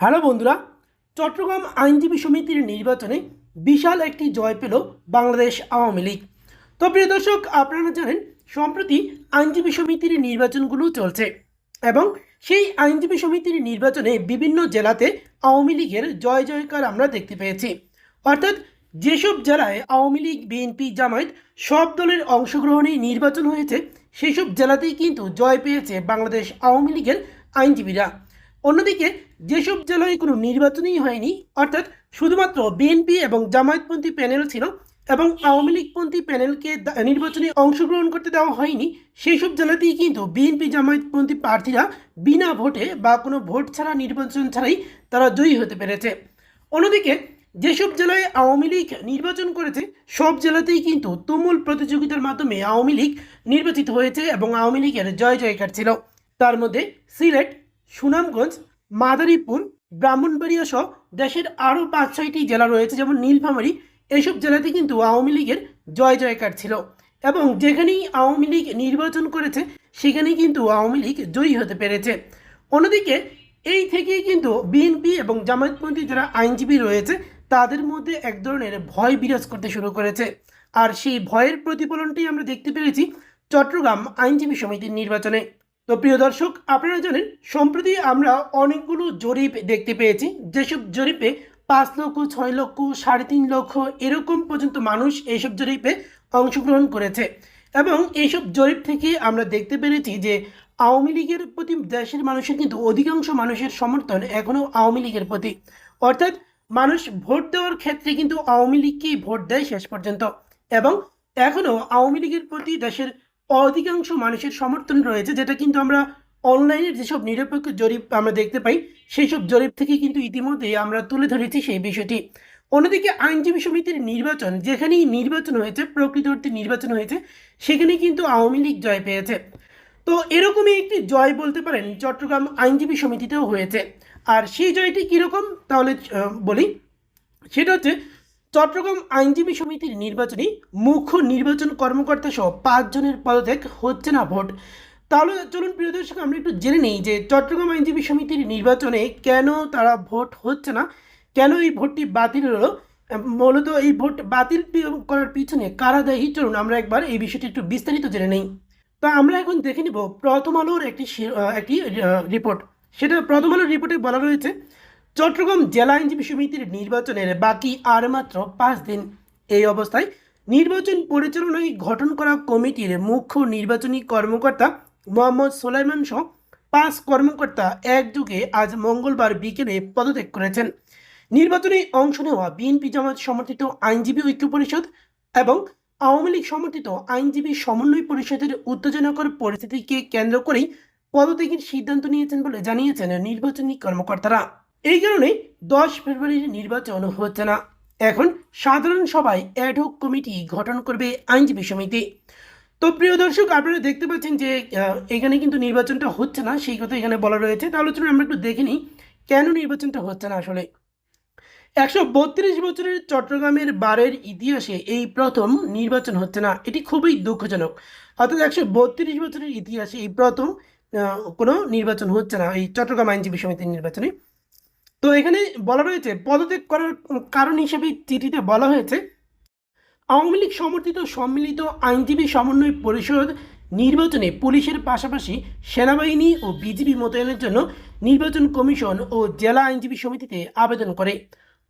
Hello বন্ধুরা, চট্টগ্রাম আইনজীবী সমিতির নির্বাচনে বিশাল একটি জয় পেল বাংলাদেশ আওয়ামী লীগ। তো প্রিয় দর্শক, আপনারা জানেন, সম্প্রতি আইনজীবী সমিতির নির্বাচনগুলো চলছে এবং সেই আইনজীবী সমিতির নির্বাচনে বিভিন্ন জেলাতে আওয়ামী লীগের জয় জয়কার আমরা দেখতে পেয়েছি। অর্থাৎ যেসব জেলায় আওয়ামী লীগ, বিএনপি, জামায়াত সব দলের অংশগ্রহণে নির্বাচন হয়েছে সেই সব জেলাতেই কিন্তু জয় পেয়েছে বাংলাদেশ আওয়ামী লীগের আইনজীবীরা। অন্যদিকে যেসব জেলায় কোনো নির্বাচনই হয়নি, অর্থাৎ শুধুমাত্র বিএনপি এবং জামায়াতপন্থী প্যানেল ছিল এবং আওয়ামী লীগপন্থী প্যানেলকে নির্বাচনে অংশগ্রহণ করতে দেওয়া হয়নি সেই সব জেলাতেই কিন্তু বিএনপি জামায়াতপন্থী প্রার্থীরা বিনা ভোটে বা কোনো ভোট ছাড়া নির্বাচন ছাড়াই তারা জয়ী হতে পেরেছে। অন্যদিকে যেসব জেলায় আওয়ামী লীগ নির্বাচন করেছে, সব জেলাতেই কিন্তু তুমুল প্রতিযোগিতার মাধ্যমে আওয়ামী লীগ নির্বাচিত হয়েছে এবং আওয়ামী লীগের জয় জয়কার ছিল। তার মধ্যে সিলেট সুনামগঞ্জ, মাদারীপুর, ব্রাহ্মণবাড়িয়া সহ দেশের আরও পাঁচ ছয়টি জেলা রয়েছে, যেমন নীলফামারী। এসব জেলাতে কিন্তু আওয়ামী লীগের জয় জয়কার ছিল এবং যেখানেই আওয়ামী লীগ নির্বাচন করেছে, সেখানেই কিন্তু আওয়ামী লীগ জয়ী হতে পেরেছে। অন্যদিকে, এই থেকেই কিন্তু বিএনপি এবং জামায়াতপন্থী যারা আইনজীবী রয়েছে, তাদের মধ্যে এক ধরনের ভয় বিরাজ করতে শুরু করেছে। আর সেই ভয়ের প্রতিফলনটি আমরা দেখতে পেরেছি চট্টগ্রাম আইনজীবী সমিতির নির্বাচনে। তো প্রিয় দর্শক, আপনারা জানেন, সম্প্রতি আমরা অনেকগুলো জরিপ দেখতে পেয়েছি। যেসব জরিপে পাঁচ লক্ষ, ছয় লক্ষ, সাড়ে তিন লক্ষ এরকম পর্যন্ত মানুষ এইসব জরিপে অংশগ্রহণ করেছে। এবং এইসব জরিপ থেকে আমরা দেখতে পেরেছি যে, আওয়ামী লীগের প্রতি দেশের মানুষের কিন্তু অধিকাংশ মানুষের সমর্থন এখনও আওয়ামী লীগের প্রতি। অর্থাৎ মানুষ ভোট দেওয়ার ক্ষেত্রে কিন্তু আওয়ামী লীগকেই ভোট দেয় শেষ পর্যন্ত। এবং এখনও আওয়ামী লীগের প্রতি দেশের অধিকাংশ মানুষের সমর্থন রয়েছে, যেটা কিন্তু আমরা অনলাইনের যেসব নিরপেক্ষ জরিপ আমরা দেখতে পাই সেই সব জরিপ থেকে কিন্তু ইতিমধ্যে আমরা তুলে ধরেছি সেই বিষয়টি। অন্যদিকে আইনজীবী সমিতির নির্বাচন, যেখানেই নির্বাচন হয়েছে প্রকৃত অর্থে নির্বাচন হয়েছে সেখানে কিন্তু আওয়ামী লীগ জয় পেয়েছে। তো এরকমই একটি জয় বলতে পারেন চট্টগ্রাম আইনজীবী সমিতিতেও হয়েছে। আর সেই জয়টি কীরকম? তাহলে বলি। সেটা হচ্ছে চট্টগ্রাম আইনজীবী সমিতির নির্বাচনে মুখ্য নির্বাচন কর্মকর্তা সহ পাঁচজনের পদত্যাগ হচ্ছে না ভোট। তাহলে চলুন প্রিয় দর্শক, আমরা একটু জেনে নিই যে চট্টগ্রাম আইনজীবী সমিতির নির্বাচনে কেন তারা ভোট হচ্ছে না? কেন এই ভোটটি বাতিল হলো? মূলত এই ভোট বাতিল করার পিছনে কারা দায়ী? চলুন আমরা একবার এই বিষয়টি একটু বিস্তারিত জেনে নেই। তো আমরা এখন দেখে নিব প্রথম আলোর একটি একটি রিপোর্ট সেটা প্রথম আলোর রিপোর্টে বলা রয়েছে চট্টগ্রাম জেলা আইনজীবী সমিতির নির্বাচনের বাকি আর মাত্র পাঁচ দিন। এই অবস্থায় নির্বাচন পরিচালনায় গঠন করা কমিটির মুখ্য নির্বাচনী কর্মকর্তা মোহাম্মদ সোলাইমান সহ পাঁচ কর্মকর্তা একযোগে আজ মঙ্গলবার বিকেলে পদত্যাগ করেছেন। নির্বাচনে অংশ নেওয়া বিএনপি জামাত সমর্থিত আইনজীবী ঐক্য পরিষদ এবং আওয়ামী লীগ সমর্থিত আইনজীবী সমন্বয় পরিষদের উত্তেজনাকর পরিস্থিতিকে কেন্দ্র করেই পদত্যাগের সিদ্ধান্ত নিয়েছেন বলে জানিয়েছেন নির্বাচনী কর্মকর্তারা। এই কারণেই দশ ফেব্রুয়ারির নির্বাচন হচ্ছে না। এখন সাধারণ সভায় অ্যাডহক কমিটি গঠন করবে আইনজীবী সমিতি। তো প্রিয় দর্শক, আপনারা দেখতে পাচ্ছেন যে এখানে কিন্তু নির্বাচনটা হচ্ছে না, সেই কথা এখানে বলা রয়েছে। তাহলে চলুন আমরা একটু দেখে নিই কেন নির্বাচনটা হচ্ছে না আসলে। একশো বত্রিশ বছরের চট্টগ্রামের বারের ইতিহাসে এই প্রথম নির্বাচন হচ্ছে না। এটি খুবই দুঃখজনক। অর্থাৎ একশো বত্রিশ বছরের ইতিহাসে এই প্রথম কোনো নির্বাচন হচ্ছে না এই চট্টগ্রাম আইনজীবী সমিতির নির্বাচনে। তো এখানে বলা রয়েছে, পদত্যাগ করার কারণ হিসেবে চিঠিতে বলা হয়েছে, আওয়ামী লীগ সমর্থিত সম্মিলিত আইনজীবী সমন্বয় পরিষদ নির্বাচনে পুলিশের পাশাপাশি সেনাবাহিনী ও বিজিবি মোতায়েনের জন্য নির্বাচন কমিশন ও জেলা আইনজীবী সমিতিতে আবেদন করে।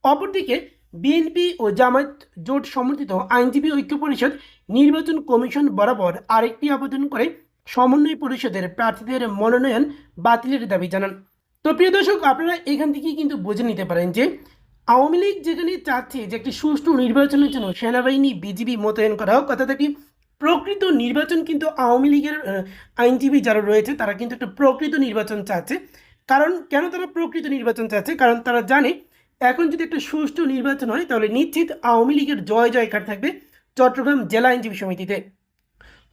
অপরদিকে, বিএনপি ও জামায়াত জোট সমর্থিত আইনজীবী ঐক্য পরিষদ নির্বাচন কমিশন বরাবর আরেকটি আবেদন করে সমন্বয় পরিষদের প্রার্থীদের মনোনয়ন বাতিলের দাবি জানান। তো প্রিয় দর্শক, আপনারা এখান থেকেই কিন্তু বুঝে নিতে পারেন যে আওয়ামী লীগ যেখানে চাচ্ছে যে একটি সুষ্ঠু নির্বাচনের জন্য সেনাবাহিনী, বিজিবি মোতায়েন করা হোক, অর্থাৎ একটি প্রকৃত নির্বাচন কিন্তু আওয়ামী লীগের আইনজীবী যারা রয়েছে, তারা কিন্তু একটা প্রকৃত নির্বাচন চাচ্ছে। কারণ কেন তারা প্রকৃত নির্বাচন চাচ্ছে? কারণ তারা জানে এখন যদি একটা সুষ্ঠু নির্বাচন হয়, তাহলে নিশ্চিত আওয়ামী লীগের জয় জয়কার থাকবে চট্টগ্রাম জেলা আইনজীবী সমিতিতে।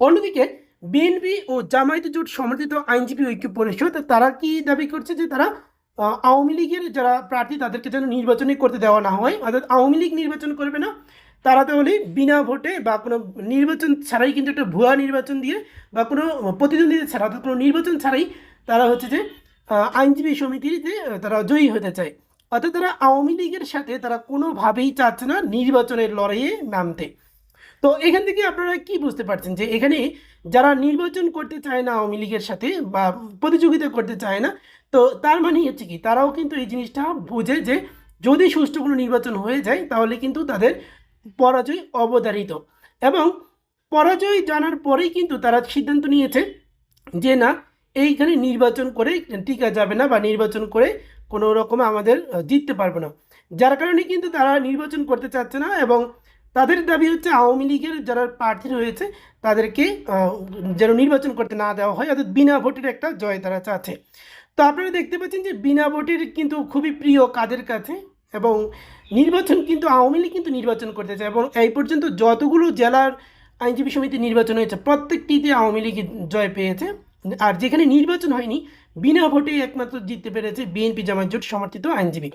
অন্যদিকে বিএনপি ও জামায়াত জোট সমর্থিত আইনজীবী ঐক্য পরিষদ তারা কি দাবি করছে যে তারা আওয়ামী লীগের যারা প্রার্থী তাদেরকে যেন নির্বাচনই করতে দেওয়া না হয়? অর্থাৎ আওয়ামী লীগ নির্বাচন করবে না তারা তাহলে বিনা ভোটে বা কোনো নির্বাচন ছাড়াই কিন্তু একটা ভুয়া নির্বাচন দিয়ে বা কোনো প্রতিদ্বন্দ্বিতা ছাড়া অর্থাৎ কোনো নির্বাচন ছাড়াই তারা হচ্ছে যে আইনজীবী সমিতিতে আহ, তারা জয়ী হতে চায়। অর্থাৎ তারা আওয়ামী লীগের সাথে তারা কোনোভাবেই চাচ্ছে না নির্বাচনের লড়াইয়ে নামতে। তো এখান থেকে আপনারা কি বুঝতে পারছেন যে এখানে যারা নির্বাচন করতে চায় না আওয়ামী লীগের সাথে বা প্রতিযোগিতা করতে চায় না, তো তার মানে হচ্ছে কি, তারাও কিন্তু এই জিনিসটা বোঝে যে যদি সুষ্ঠু কোনো নির্বাচন হয়ে যায় তাহলে কিন্তু তাদের পরাজয় অবধারিত এবং পরাজয় জানার পরেই কিন্তু তারা সিদ্ধান্ত নিয়েছে যে না, এইখানে নির্বাচন করে টিকা যাবে না বা নির্বাচন করে কোনো রকম আমাদের জিততে পারবে না। যার কারণে কিন্তু তারা নির্বাচন করতে চাচ্ছে না এবং তাদের দাবি হচ্ছে আওয়ামী লীগের যারা প্রার্থী রয়েছে, তাদেরকে যেন নির্বাচন করতে না দেওয়া হয়, অর্থাৎ বিনা ভোটের একটা জয় তারা চাচ্ছে। তো আপনারা দেখতে পাচ্ছেন যে বিনা ভোটের কিন্তু খুবই প্রিয় কাদের কাছে এবং নির্বাচন কিন্তু, আওয়ামী লীগ কিন্তু নির্বাচন করতে চায় এবং এই পর্যন্ত যতগুলো জেলার আইনজীবী সমিতি নির্বাচন হয়েছে, প্রত্যেকটিতে আওয়ামী লীগ জয় পেয়েছে। আর যেখানে নির্বাচন হয়নি, বিনা ভোটে একমাত্র জিততে পেরেছে বিএনপি জামাত জোট সমর্থিত আইনজীবী।